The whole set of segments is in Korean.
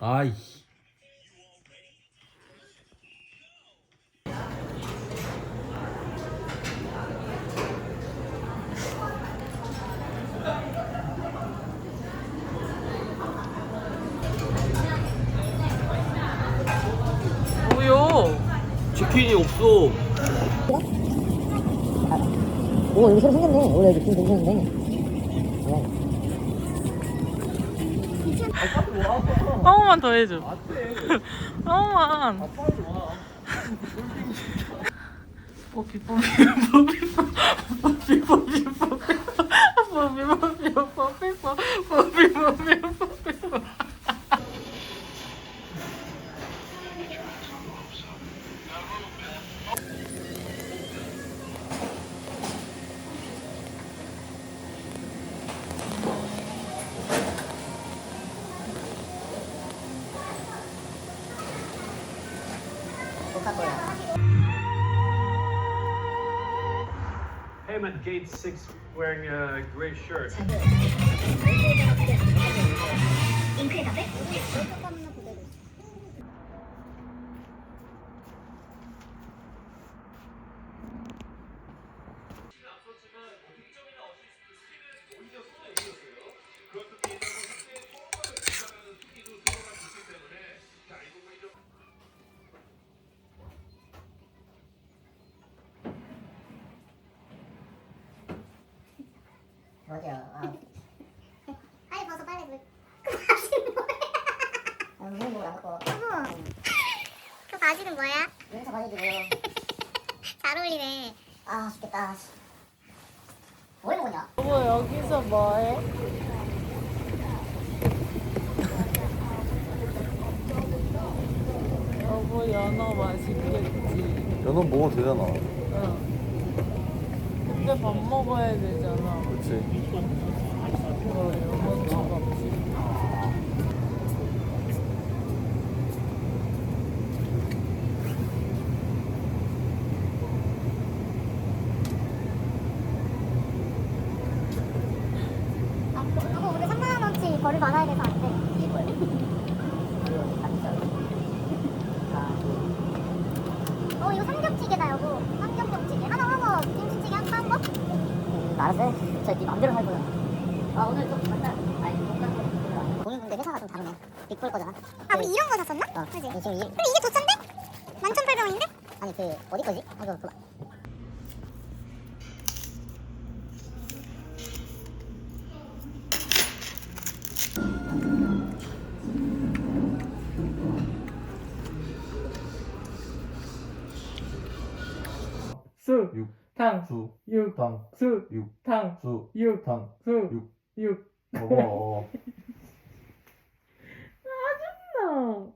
아이. 뭐요? 치킨이 없어. 오 여기 새로 생겼네 원래 느낌 괜찮은데 한 번만 더 해줘. 한 번만. 뽀삐 뽀삐 뽀삐 뽀삐 뽀삐 뽀삐 뽀삐 뽀삐 뽀삐 뽀삐 뽀삐 뽀삐 뽀삐 Coca-Cola. At gate six wearing a gray shirt. 맞아 아 빨리 벗어 빨리 물. 아, 무슨 거안 갖고 어머. 그 바지는 뭐야? 여기서 가야지 뭐잘 어울리네. 아 죽겠다 씨. 뭐 해먹냐 여보 여기서 뭐해? 여보 연어 맛있겠지. 연어 먹어도 되잖아. 응. 집에 밥 먹어야 되잖아. 그치. 어, 이거 아 오늘 좀 맞다 아니 오늘 근데 회사가 좀 다르네 빅볼 거잖아 아 우리 이런 거 샀었나? 어 그지? 지금 이 근데 이게 더 싼데? 11,800원인데? 아니 그 어디 거지? 어, 그, 그, 수, 육, 탕, 수, 육, 당, 수, 육, 탕, 수, 육, 당, 수, 육. 육. 먹어. 어.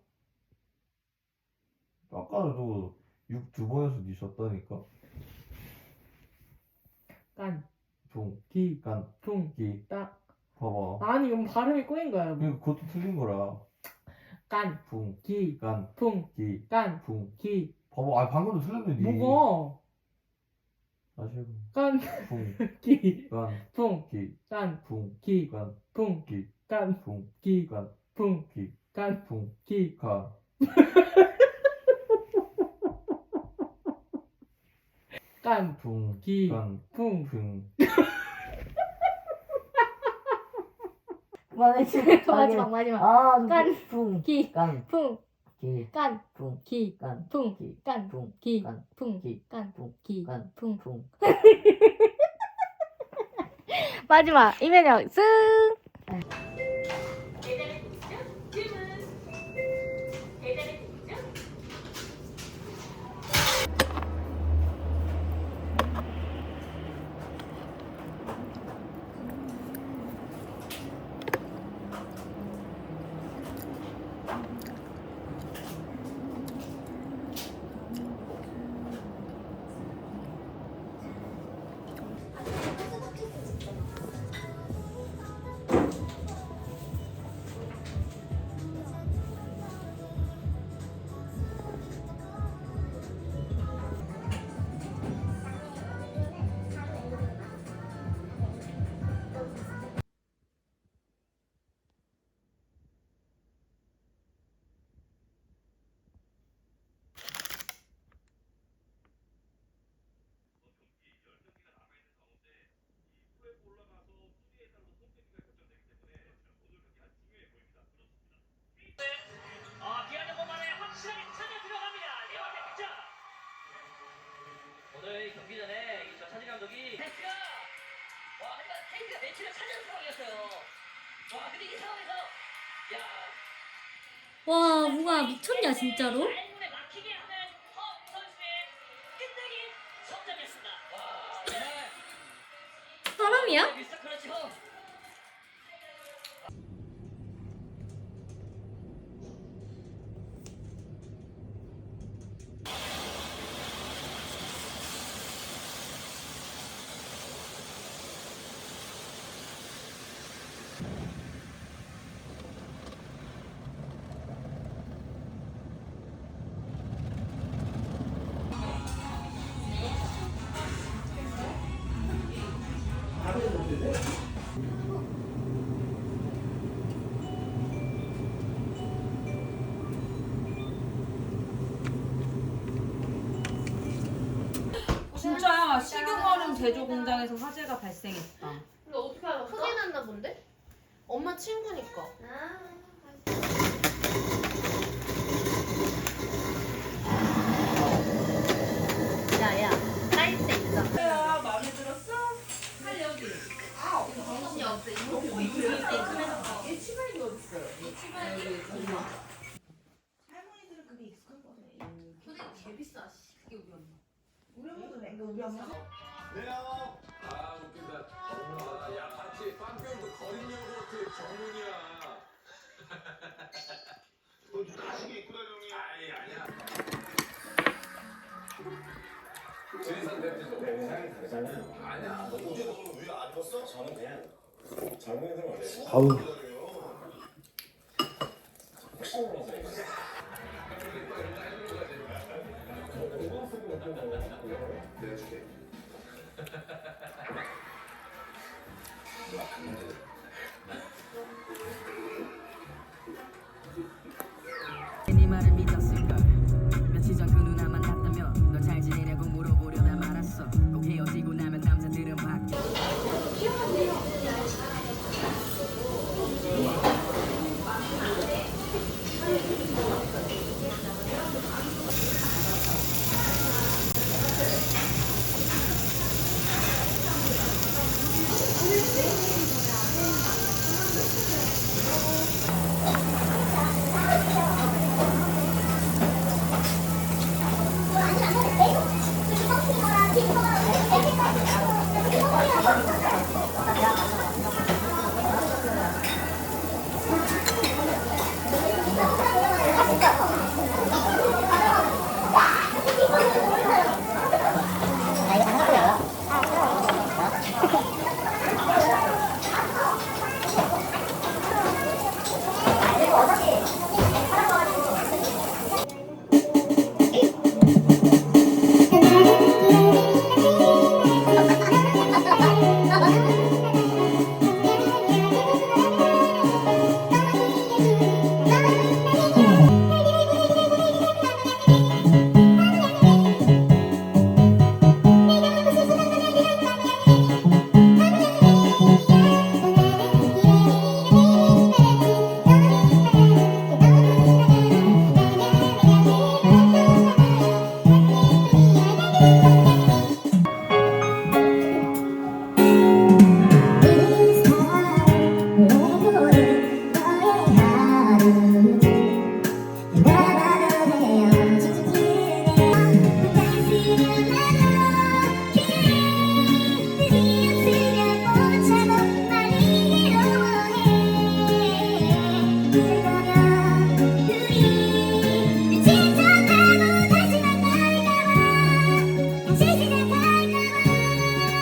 아까도 육두 번에서 니 졌다니까. 깐, 종, 기, 간, 퉁, 기. 딱. 봐봐. 아니 이건 발음이 꼬인 거야. 여보. 이거 그것도 틀린 거라. 깐, 붕, 기, 간, 퉁, 기, 깐, 붕. 기. 봐봐. 아 방금도 틀렸는데. 니. 뭐가? 아시고 깐, 기, 붕간 붕, 깐, 기, 붕간 붕, 깐, 기, 붕간 붕, 깐, 기, 가 깐, 기, 붕간 붕, 붕. 그만해 지금. 마지막 마지막. 아, 깐. 붕 기, 깐 붕. 기, 깐, 붕, 기, 깐, 풍, 기, 깐, 붕. 붕. 마지막 이면영 승. 경기 전에 이 전찬희 감독이 테스트가 와 하지만 테이크가 매치를 차지하는 상황이었어요. 와 근데 이 상황에서 야와 뭐가 미쳤냐 진짜로? 진짜야 식용얼음 제조 공장에서 화재가 발생했다. 근데 어떻게 알아? 크게 났나 본데? 엄마 친구니까. 야야 쌓일 때 있어 야 마음에 들었어? 하려기. 정신이 없어. 이거 보고 있어. 얘 치마인 거 없어. 얘 치마인 할머니들은 그게 익숙한 거네. 근데 개 비싸. 씨. 그게 우리 엄마. 내 우리 엄마. 아 웃긴다. 아, 야 같이 빵병도 거린 요거트 정훈이야. 너 나시게 입고 다녀니? 아니 아니야. 이상이 다르잖아. 아니야. 너 어제 너는 왜안 입었어? 저는 그냥 애들 원래. 아우.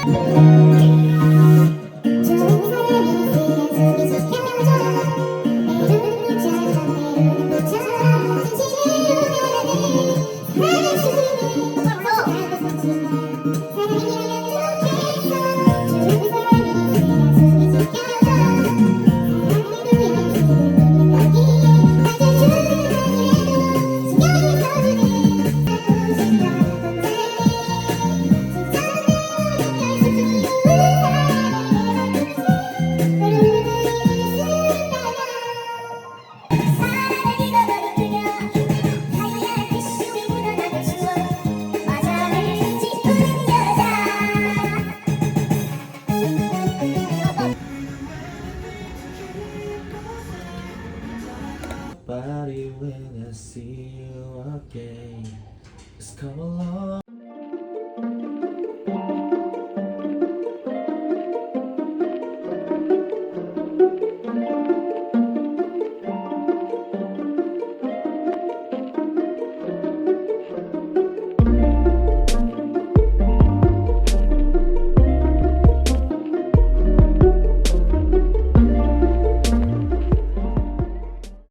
Música